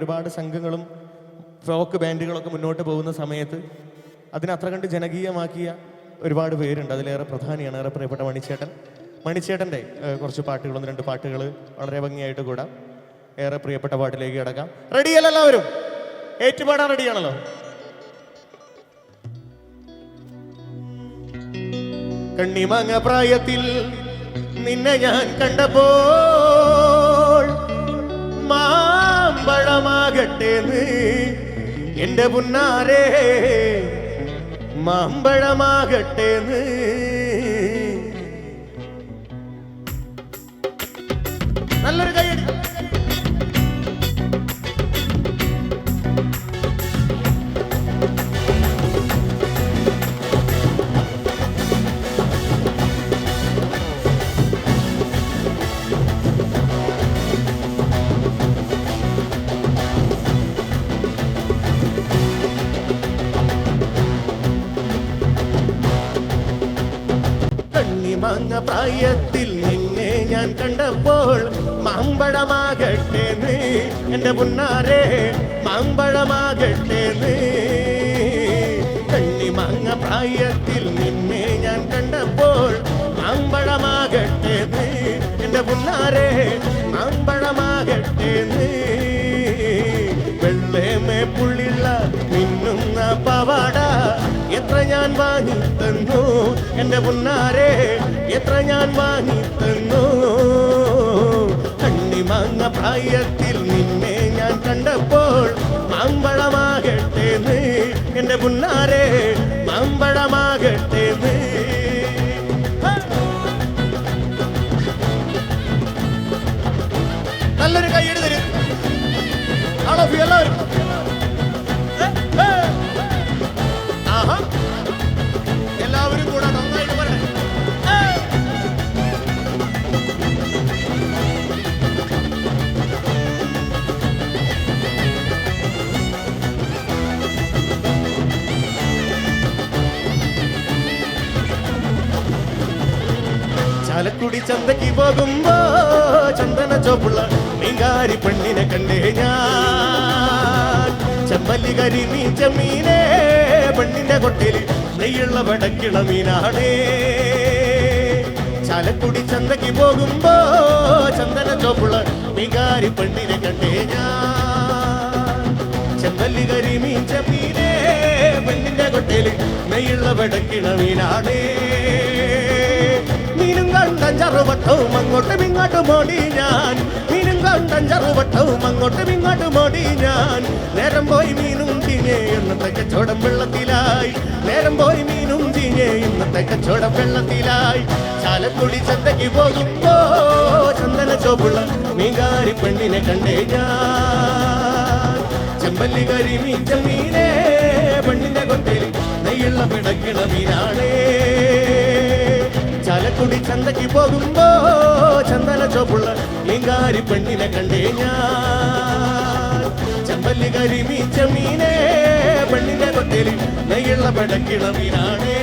ഒരുപാട് സംഘങ്ങളും ഫോക്ക് ബാൻഡുകളൊക്കെ മുന്നോട്ട് പോകുന്ന സമയത്ത് അതിനെ അത്ര കണ്ട് ജനകീയമാക്കിയ ഒരുപാട് പേരുണ്ട്. അതിലേറെ പ്രധാനിയാണ് ഏറെ പ്രിയപ്പെട്ട മണിച്ചേട്ടൻ. മണിച്ചേട്ടന്റെ കുറച്ച് പാട്ടുകൾ ഒന്ന് രണ്ട് പാട്ടുകൾ വളരെ ഭംഗിയായിട്ട് കൂടാം. ഏറെ പ്രിയപ്പെട്ട പാട്ടിലേക്ക് കിടക്കാം. റെഡിയല്ല എല്ലാവരും? ഏറ്റുപാടാൻ റെഡിയാണല്ലോ കണ്ണിമങ്ങ പ്രായത്തിൽ നിന്നെ ഞാൻ കണ്ടപ്പോൾ മാമ്പഴമാകട്ടേന്ന് എന്റെ പുന്നാരേ മാമ്പഴമാകട്ടേന്ന് നല്ലൊരു കൈയടി കണ്ണിമാങ്ങ പ്രായത്തിൽ നിന്നെ ഞാൻ കണ്ടപ്പോൾ മാമ്പഴമാകട്ടേന്ന് എന്റെ പുന്നാരെ മാമ്പഴമാകട്ടേന്ന് കണ്ണിമാങ്ങ പ്രായത്തിൽ വാങ്ങി തന്നു. എന്റെ പൊന്നാരെ എത്ര ഞാൻ വാങ്ങി തന്നു. കണ്ണിമാങ്ങ പ്രായത്തിൽ നിന്നെ ഞാൻ കണ്ടപ്പോൾ മാമ്പഴമാകട്ടെ എന്റെ പൊന്നാരെ മാമ്പഴമാകട്ടെ നല്ലൊരു കൈയ്യടി തരും ആളോ എല്ലാവരും. ചാലക്കുടി ചന്തയ്ക്ക് പോകുമ്പോ ചന്ദന ചോപ്പുള്ള മീങ്കാരി പെണ്ണിനെ കണ്ടേ ഞാൻ. ചെമ്പല്ലി കരി നീ ചെമ്മീനെ പെണ്ണിന്റെ കൊട്ടയിൽ നെയ്യുള്ള വടക്കിള മീനാണേ. ചാലക്കുടി ചന്തയ്ക്ക് പോകുമ്പോ ചന്ദന ചോപ്പുള്ള മീങ്കാരി പെണ്ണിനെ കണ്ടേ ഞാൻ. ചെമ്പല്ലി കരി മീൻ ചെമ്മീനെ പെണ്ണിന്റെ കൊട്ടയിൽ നെയ്യുള്ള വടക്കിള മീനാണേ. മീനും കണ്ടൻ ചെറുവട്ടവും അങ്ങോട്ടും ഇങ്ങോട്ടും ഓടി ഞാൻ. മീനും കണ്ടൻ ചെറുവട്ടവും അങ്ങോട്ടും ഇങ്ങോട്ടും ഓടി ഞാൻ. നേരം പോയി മീനും ചീഞ്ഞേ ഇന്നത്തെ കച്ചവടം വെള്ളത്തിലായി. നേരം പോയി മീനും ചീഞ്ഞേ ഇന്നത്തെ കച്ചവടം വെള്ളത്തിലായി. ചാലക്കുടി ചന്തയ്ക്ക് പോകുമ്പോ ചന്ദന ചോപ്പുള്ള മീൻകാരി പെണ്ണിനെ കണ്ടേ ഞാൻ. ചെമ്പല്ലി കരി മീച്ച മീനേ പെണ്ണിന്റെ കൊട്ടയിൽ നെയ്യുള്ള പിടക്കിട മീനാണേ. ചാലക്കുടി ചന്തയ്ക്ക് പോകുമ്പോ ചന്ദന ചോപ്പുള്ള ഇങ്കാരി പെണ്ണിനെ കണ്ടേ ഞാൻ. ചമ്പല്ലി കരി മീൻ ചെമ്മീനെ പെണ്ണിന്റെ കൊട്ടേലി നെയ്യുള്ള പടക്കിള മീനാണേ.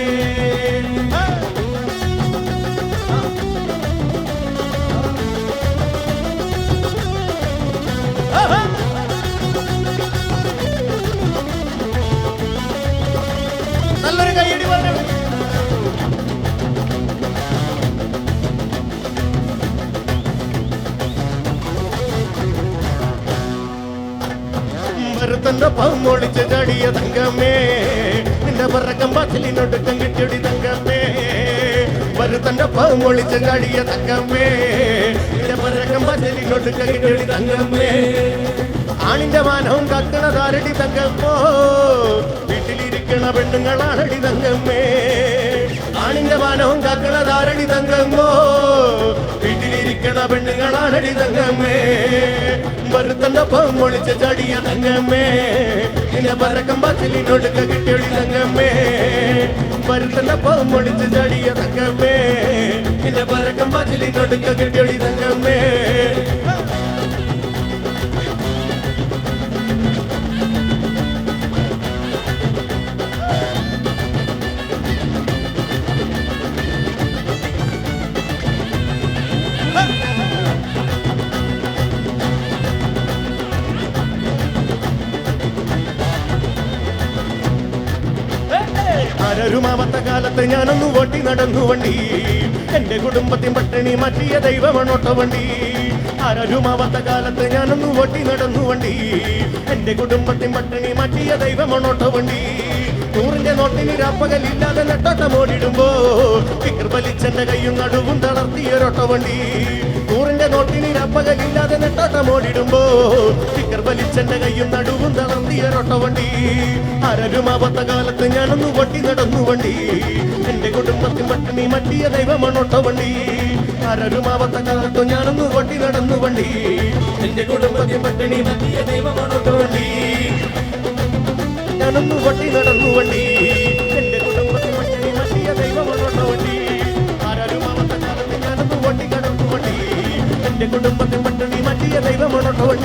മരുത്തന്റെ പമ്മൊളിച്ച് ചടിയ തങ്കമ്മേ. നിന്റെ പറക്കം പത്തിലിനൊടുക്കം കിട്ടിയടി തങ്കമ്മേ. പാവം പമ്മൊളിച്ച് ചടിയ തങ്കമ്മേ. നിന്റെ പറക്കം പത്തിലിനൊടുക്കം കിട്ടിയടി തങ്കമ്മേ. ആണിന്റെ മാനവും കക്കണതാരടി തങ്കമ്മോ വീട്ടിലിരിക്കണ പെണ്ണുങ്ങളാണടി തങ്കമ്മേ. ആണിന്റെ മാനവും കക്കണതാരടി തങ്കമ്മോ. വീട്ടിലിരിക്കണ പെണ്ണുങ്ങളാണടി തങ്കമ്മേ വരുത്തന്റെ പൊളിച്ച ചടിയ തങ്കമ്മേ നിന്നെ പറക്കം പത്തിലിനൊടുക്ക കിട്ടിയൊടി തങ്കമ്മേ വരുത്തന്റെ പൊളിച്ച ചടിയ തങ്കമ്മേ നിന്നെ പറക്കം പത്തിലിനൊടുക്ക കിട്ടിയൊടി തങ്കമ്മേ ആരരുമാവത്ത കാലത്ത് ഞാനൊന്ന് ഓട്ടി നടന്നു വണ്ടി. എന്റെ കുടുംബത്തിൻ പട്ടിണി മാറ്റിയ ദൈവമണോട്ട വണ്ടി. ആരരുമാവത്ത കാലത്ത് ഞാനൊന്ന് ഓട്ടി നടന്നു വണ്ടി. എന്റെ കുടുംബത്തിൻ പട്ടിണി മാറ്റിയ ദൈവമണോട്ട വണ്ടി. നൂറിന്റെ നോട്ടിന് രാപ്പകലില്ലാതെ നെട്ടോട്ടം ഓടിടുമ്പോ ഫിക്കർ വലിച്ചെന്റെ കയ്യും നടുവും തളർത്തിയൊരൊട്ട വണ്ടി. നൂറിന്റെ നോട്ടിന് രാപ്പകലില്ലാതെ നെട്ടോട്ടം മോടിടുമ്പോ ഫിക്കർ വലിച്ചെന്റെ കയ്യും നടുവും തളർത്തിയൊരൊട്ട വണ്ടി ആരരുമാവത്ത കാലത്ത് ഞാനൊന്ന് വട്ടി നടന്നു വണ്ടി. എന്റെ കുടുംബത്തിൽ പട്ടിണി മറ്റിയ ദൈവമണോട്ട വണ്ടി ആരരുമാവത്ത കാലത്ത് ഞാനൊന്ന് വട്ടി നടന്നു വണ്ടി. എന്റെ കുടുംബത്തിൽ പട്ടിണി മറ്റിയ ദൈവമാണ് വണ്ടി പട്ടിണി മറ്റിയ